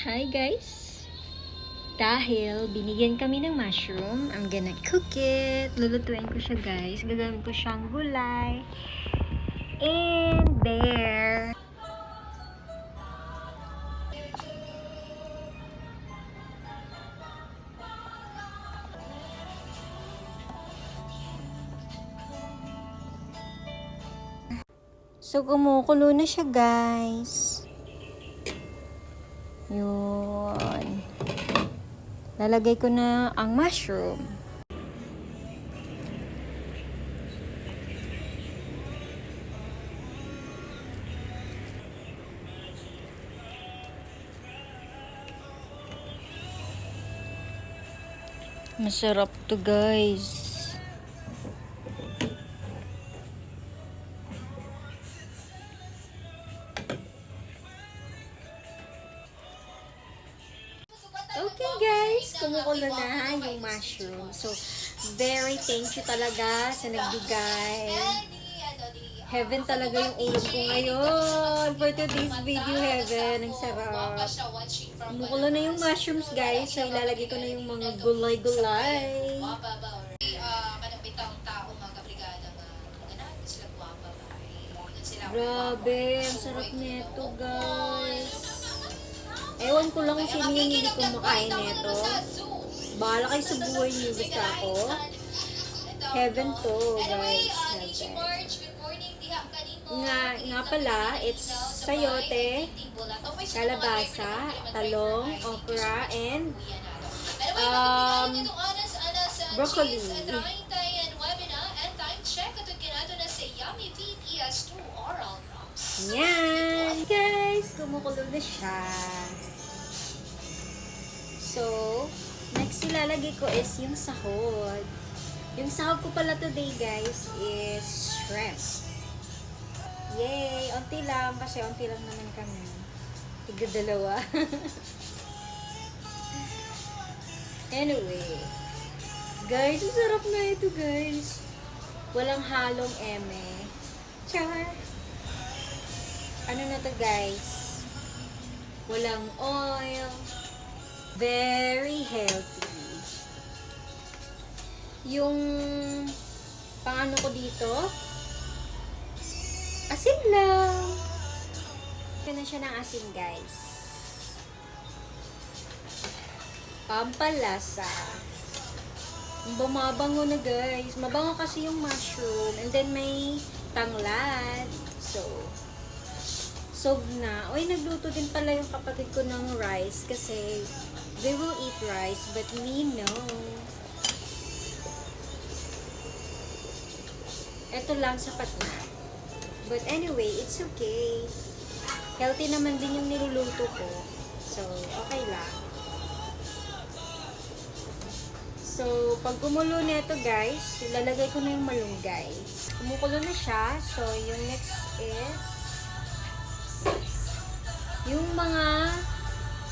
Hi guys! Dahil binigyan kami ng mushroom, I'm gonna cook it. Lulutuin ko siya guys. Gagawin ko siyang gulay. And there. So, kumukulo na siya, guys. Yun. Lalagay ko na ang mushroom. Masarap to guys. Okay guys, kumukulo na yung mushroom. So, very thank you talaga sa nagbigay. Heaven talaga yung ulam ko ngayon. For today's video, heaven. Ang sarap. Kumukulo na yung mushrooms guys. So, ilalagay ko na yung mga gulay-gulay. Grabe, ang sarap nito guys. Ewan ko lang kung sino yung hindi kumakain nito. Bahala kayo sa buhay niyo. Basta ako. Heaven to, guys. Heaven. Nga, nga pala, it's sayote, kalabasa, talong, okra, and um, broccoli. Yan! Guys, kumukulo na siya. So, next ilalagay ko is yung sahod. Yung sahod ko pala today, guys, is shrimp. Yay! Unti lang, kasi unti lang naman kami. Tiga dalawa. anyway. Guys, ang sarap na ito, guys. Walang halong eme. Char! Ano na to, guys? Walang oil. Very healthy. Yung pangano ko dito, asin lang. Na siya ng asin, guys. Pampalasa. Ang Bumabango na, guys. Mabango kasi yung mushroom. And then may tanglad. So, solve na. Oy, nagluto din pala yung kapatid ko ng rice kasi they will eat rice but me no. Ito lang sapat na. But anyway, it's okay. Healthy naman din yung niluluto ko. So, okay lang. So, pag kumulo nito guys, ilalagay ko na yung malunggay. Kumukulo na siya. So, yung next is yung mga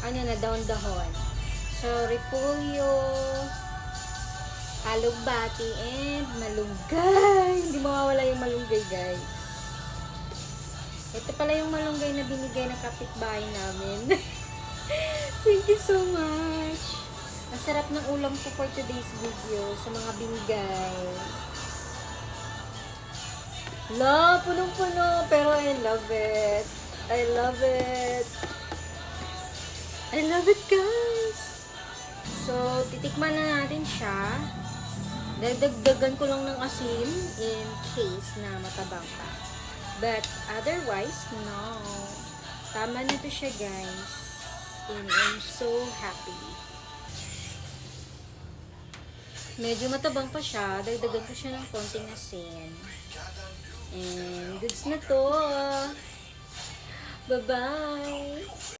ano na dahon-dahon. So, repolyo, alugbati, and malunggay. Hindi mawawala yung malunggay, guys. Ito pala yung malunggay na binigay ng kapitbahay namin. Thank you so much. Masarap ng ulam ko for today's video sa mga binigay. La, punong-puno, pero I love it. I love it. I love it, guys. So, titikman na natin siya. Dagdagdagan ko lang ng asin in case na matabang pa. But otherwise, no. Tama na to siya, guys. And I'm so happy. Medyo matabang pa siya. Dagdagan ko siya ng konting asin. And goods na to. Bye-bye!